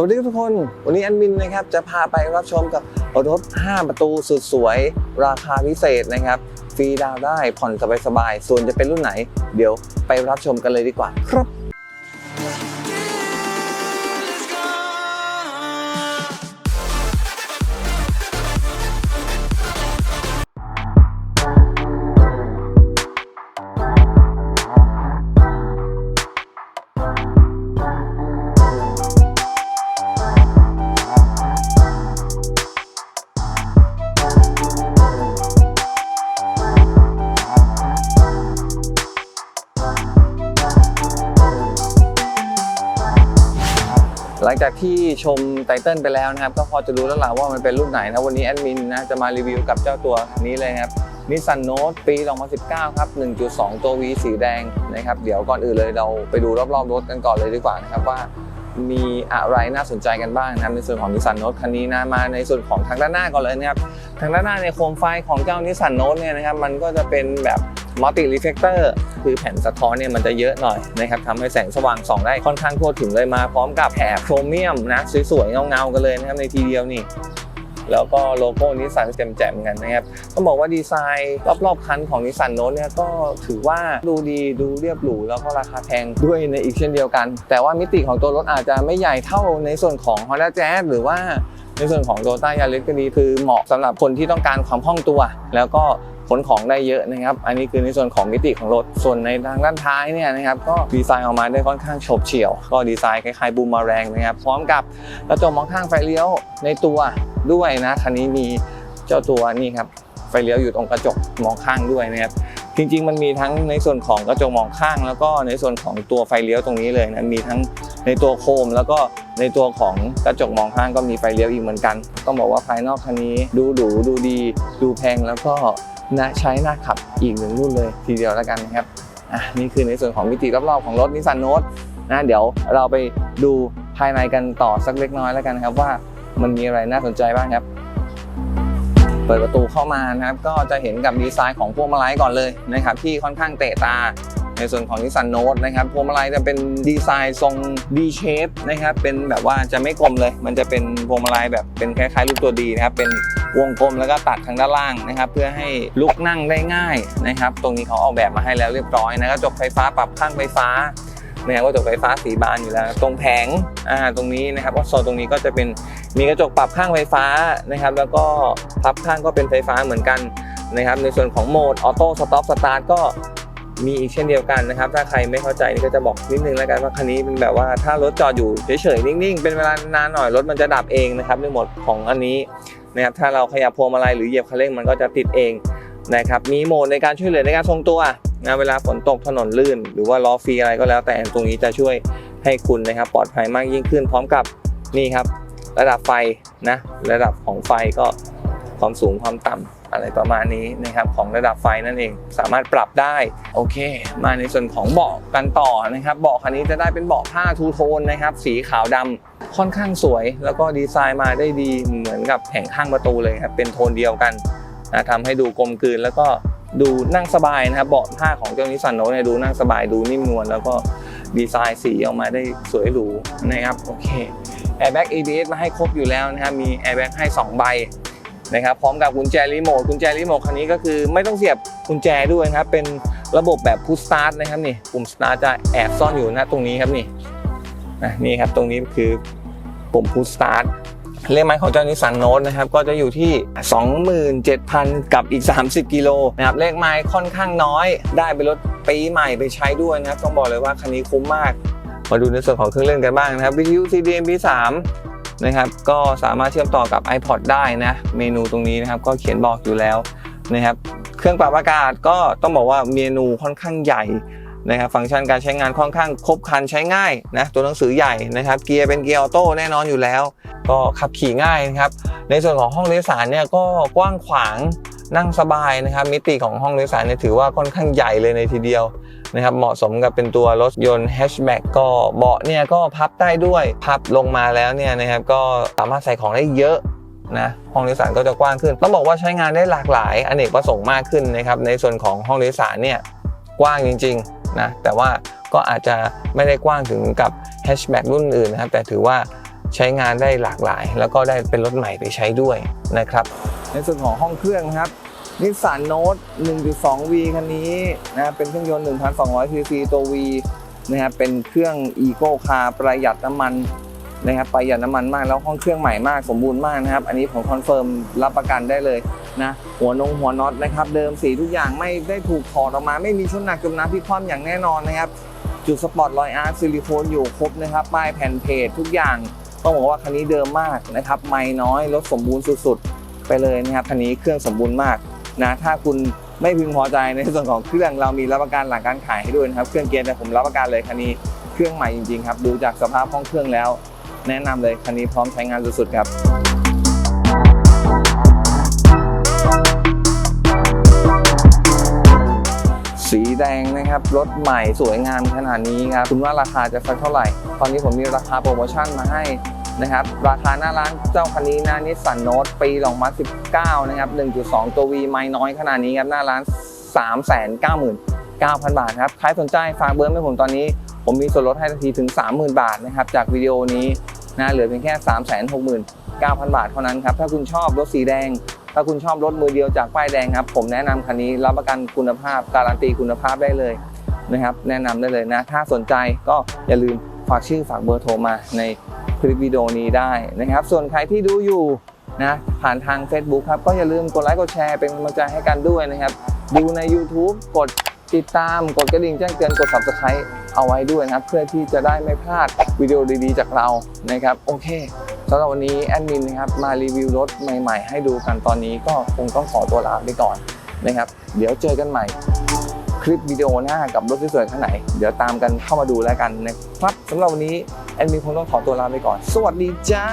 สวัสดีทุกคน วันนี้แอดมินนะครับจะพาไปรับชมกับรถ 5 ประตูสุดสวย ราคาพิเศษนะครับฟรีดาวได้ผ่อนสบายๆส่วนจะเป็นรุ่นไหน เดี๋ยวไปรับชมกันเลยดีกว่าครับ ลังจากที่ชมไตเติลไปแล้วนะครับ ก็พอจะรู้แล้วล่ะว่ามันเป็นรุ่นไหนนะวันนี้แอดมินนะจะมารีวิวกับเจ้าตัวคันนี้เลยนะครับนิสสันโนตปี 2019 ครับ 1.2 ตัว V สีแดงนะครับ เดี๋ยวก่อนอื่นเลยเราไปดูรอบๆรถกันก่อนเลยดีกว่านะครับว่า มีอะไรน่าสนใจกันบ้างนะในส่วนของนิสสันโนตคันนี้นะมาในส่วนของทางด้านหน้าก่อนเลยนะครับทางด้านหน้าในโคมไฟของเจ้านิสสันโนตเนี่ยนะครับมันก็จะเป็นแบบมัลติรีเฟกเตอร์คือแผ่นสะท้อนเนี่ยมันจะเยอะหน่อยนะครับทำให้แสงสว่างส่องได้ค่อนข้างทั่วถึงเลยมาพร้อมกับแผ่โครเมียมนะสวยๆเงาๆกันเลยนะครับในทีเดียวนี่ แล้วก็โลโก้นิสสันแจ่มๆกันนะครับต้องบอกว่าดีไซน์รอบๆคันของนิสสันโนตเนี่ยก็ถือว่าดูดีดูเรียบหรูแล้วก็ราคาแพงด้วยในอีกเช่นเดียวกัน แต่ว่ามิติของตัวรถอาจจะไม่ใหญ่เท่าในส่วนของ Honda Jazz หรือว่าในส่วนของ Toyota Yaris ก็ดีคือเหมาะสำหรับคนที่ต้องการความคล่องตัว แล้วก็ขนของได้เยอะนะครับ อันนี้คือในส่วนของมิติของรถ ส่วนในทางด้านท้ายเนี่ยนะครับ ก็ดีไซน์ออกมาได้ค่อนข้างโฉบเฉี่ยว ก็ดีไซน์คล้ายๆบูมมาแรงนะครับ พร้อมกับกระจกมองข้างไฟเลี้ยวในตัว ด้วยนะคันนี้มีเจ้าตัวนี่ครับไฟเลี้ยวอยู่ตรงกระจกมองข้างด้วยนะครับจริงๆ มันมีทั้งในส่วนของกระจกมองข้าง แล้วก็ในส่วนของตัวไฟเลี้ยวตรงนี้เลยนะมีทั้งในตัวโคม แล้วก็ในตัวของกระจกมองข้างก็มีไฟเลี้ยวอีกเหมือนกัน ต้องบอกว่าภายนอกคันนี้ดูหรูดูดี ดูแพงแล้วก็น่าใช้น่าขับอีกหนึ่งรุ่นเลย ทีเดียวแล้วกันนะครับอะนี่คือในส่วนของมิติรอบๆของรถนิสสันโนตนะเดี๋ยวเราไปดูภายในกันต่อสักเล็กน้อยแล้วกันครับว่า มันมีอะไรน่าสนใจบ้างครับ เปิดประตูเข้ามานะครับ ก็จะเห็นกับดีไซน์ของพวงมาลัยก่อนเลยนะครับ ที่ค่อนข้างเตะตาในส่วนของนิสสันโนตนะครับพวงมาลัยจะเป็นดีไซน์ทรง D shape นะครับเป็นแบบว่าจะไม่กลมเลย มันจะเป็นพวงมาลัยแบบเป็นคล้ายๆรูปตัวดีนะครับเป็นวงกลมแล้วก็ตัดทางด้านล่างนะครับ เพื่อให้ลุกนั่งได้ง่ายนะครับ ตรงนี้เขาออกแบบมาให้แล้วเรียบร้อยนะกระจกไฟฟ้าปรับข้างไฟฟ้านะครับกระจกไฟฟ้าสีบานอยู่แล้ว ตรงแผงอ่าตรงนี้นะครับว่าโซนตรงนี้ก็จะเป็น มีกระจกปรับข้างไฟฟ้านะครับ แล้วก็พับข้างก็เป็นไฟฟ้าเหมือนกันนะครับ ในส่วนของโหมดออโต้สต็อปสตาร์ทก็มีอีกเช่นเดียวกันนะครับ ถ้าใครไม่เข้าใจนี่ก็จะบอกนิดนึงแล้วกันว่าคันนี้เป็นแบบว่าถ้ารถจอดอยู่เฉยๆนิ่งๆ เป็นเวลานานหน่อยรถมันจะดับเองนะครับในโหมดของอันนี้นะครับถ้าเราขยับพวงมาลัยหรือเหยียบคันเร่งมันก็จะติดเองนะครับมีโหมดในการช่วยเหลือในการทรงตัวนะเวลาฝนตกถนนลื่น หรือว่าล้อฟรีอะไรก็แล้วแต่ตรงนี้จะช่วยให้คุณนะครับปลอดภัยมากยิ่งขึ้น พร้อมกับนี่ครับ ระดับไฟนะระดับของไฟก็ความสูงความต่ำอะไรประมาณนี้นะครับของระดับไฟนั่นเองสามารถปรับได้โอเค มาในส่วนของเบาะกันต่อนะครับเบาะคันนี้จะได้เป็นเบาะผ้าทูโทนนะครับสีขาวดำค่อนข้างสวย แล้วก็ดีไซน์มาได้ดีเหมือนกับแผงข้างประตูเลยครับเป็นโทนเดียวกันนะทำให้ดูกลมกลืนแล้วก็ดูนั่งสบายนะครับเบาะผ้าของเจ้านิสสันโนเนี่ยดูนั่งสบายดูนิ่มนวลแล้วก็ดีไซน์สีออกมาได้สวยหรูนะครับโอเค แอร์แบ็ก ABS มาให้ครบอยู่แล้วนะครับมีแอร์แบ็กให้ 2 ใบนะครับพร้อมกับกุญแจรีโมทกุญแจรีโมทคันนี้ก็คือไม่ต้องเสียบกุญแจด้วยนะครับเป็นระบบแบบพุชสตาร์ทนะครับนี่ปุ่มสตาร์ทจะแอบซ่อนอยู่นะตรงนี้ครับนี่นะนี่ครับตรงนี้คือปุ่มพุชสตาร์ทเลขไม้ของเจ้านิสันโนตนะครับก็จะอยู่ที่ 27,000 กับอีก 30 กิโลนะครับเลขไม้ค่อนข้างน้อย ได้ไปรถปีใหม่ไปใช้ด้วยนะครับต้องบอกเลยว่าคันนี้คุ้มมาก มาดูในส่วนของเครื่องเล่นกันบ้างนะครับวิทยุ CD MP3 นะครับก็สามารถเชื่อมต่อกับ iPod ได้นะ เมนูตรงนี้นะครับก็เขียนบอกอยู่แล้วนะครับ เครื่องปรับอากาศก็ต้องบอกว่าเมนูค่อนข้างใหญ่ นะครับฟังก์ชันการใช้งานค่อนข้างครบครันใช้ง่ายนะตัวหนังสือใหญ่นะครับเกียร์เป็นเกียร์ออโต้แน่นอนอยู่แล้ว ก็ขับขี่ง่ายนะครับในส่วนของห้องโดยสารเนี่ยก็กว้างขวางนั่งสบายนะครับมิติของห้องโดยสารเนี่ยถือว่าค่อนข้างใหญ่เลยในทีเดียวนะครับเหมาะสมกับเป็นตัวรถยนต์แฮชแบ็กก็เบาะเนี่ยก็พับได้ด้วยพับลงมาแล้วเนี่ยนะครับก็สามารถใส่ของได้เยอะนะห้องโดยสารก็จะกว้างขึ้น ต้องบอกว่าใช้งานได้หลากหลายอเนกประสงค์มากขึ้นนะครับในส่วนของห้องโดยสารเนี่ยกว้างจริง ๆ นะแต่ว่าก็อาจจะไม่ได้กว้างถึงกับแฮชแบ็กรุ่นอื่นนะครับแต่ถือว่าใช้งานได้หลากหลาย แล้วก็ได้เป็นรถใหม่ไปใช้ด้วยนะครับ ในส่วนของห้องเครื่องนะครับนิสสันโนต 1.2V คันนี้นะเป็นเครื่องยนต์ 1,200 cc ตัว V นะครับเป็นเครื่อง Eco Car ประหยัดน้ำมันนะครับประหยัดน้ำมันมากแล้วห้องเครื่องใหม่มากสมบูรณ์มากนะครับ อันนี้ผมคอนเฟิร์มรับประกันได้เลยนะหัวนงหัวน็อตนะครับเดิมสีทุกอย่างไม่ได้ถูกถอดออกมา ไม่มีชุดหนักจมน้ำพลิกคว่ำอย่างแน่นอนนะครับจุดสปอตรอยอาร์ตซิลิโคนอยู่ครบนะครับป้ายแผ่นเพจทุกอย่างต้องบอกว่าคันนี้เดิมมากนะครับไม่น้อยรถสมบูรณ์สุดๆ ไปเลยนะครับคันนี้เครื่องสมบูรณ์มากนะถ้าคุณไม่พึงพอใจในส่วนของเครื่องเรามีรับประกันหลังการขายให้ด้วยนะครับเครื่องเกียร์เนี่ยผมรับประกันเลยคันนี้เครื่องใหม่จริงๆครับดูจากสภาพห้องเครื่องแล้ว แนะนำเลยคันนี้พร้อมใช้งานสุดๆครับ สีแดงนะครับรถใหม่สวยงามขนาดนี้ครับคุณว่าราคาจะสักเท่าไหร่ ตอนนี้ผมมีราคาโปรโมชั่นมาให้นะครับราคาหน้าร้านเจ้าคันนี้หน้านิสสันโนตปี2019นะครับ1.2 ตัว V ไม่น้อยขนาดนี้ครับหน้าร้าน 399,000 บาทครับใครสนใจฝากเบอร์ให้ผมตอนนี้ ผมมีส่วนลดให้ทันทีถึง 30,000 บาทนะครับจากวิดีโอนี้นะเหลือเพียงแค่ 369,000 บาทเท่านั้นครับถ้าคุณชอบรถสีแดง ถ้าคุณชอบรถมือเดียวจากป้ายแดงครับ ผมแนะนำคันนี้รับประกันคุณภาพ การันตีคุณภาพได้เลยนะครับ แนะนำได้เลยนะ ถ้าสนใจก็อย่าลืมฝากชื่อฝากเบอร์โทรมาในคลิปวิดีโอนี้ได้นะครับ ส่วนใครที่ดูอยู่นะผ่านทาง Facebook ครับ ก็อย่าลืมกดไลค์กดแชร์เป็นกำลังใจให้กันด้วยนะครับ ดูใน YouTube กดติดตามกดกระดิ่งแจ้งเตือนกด Subscribe เอาไว้ด้วยนะครับ เพื่อที่จะได้ไม่พลาดวิดีโอดีๆ จากเรานะครับ โอเค สำหรับวันนี้แอดมินนะครับมารีวิวรถใหม่ ๆ ให้ดูกันตอนนี้ก็คงต้องขอตัวลาไปก่อนนะครับ เดี๋ยวเจอกันใหม่ คลิปวิดีโอหน้ากับรถสวยๆคันไหน เดี๋ยวตามกันเข้ามาดูแล้วกันนะครับสำหรับวันนี้แอดมินคงต้องขอตัวลาไปก่อน สวัสดีจ้า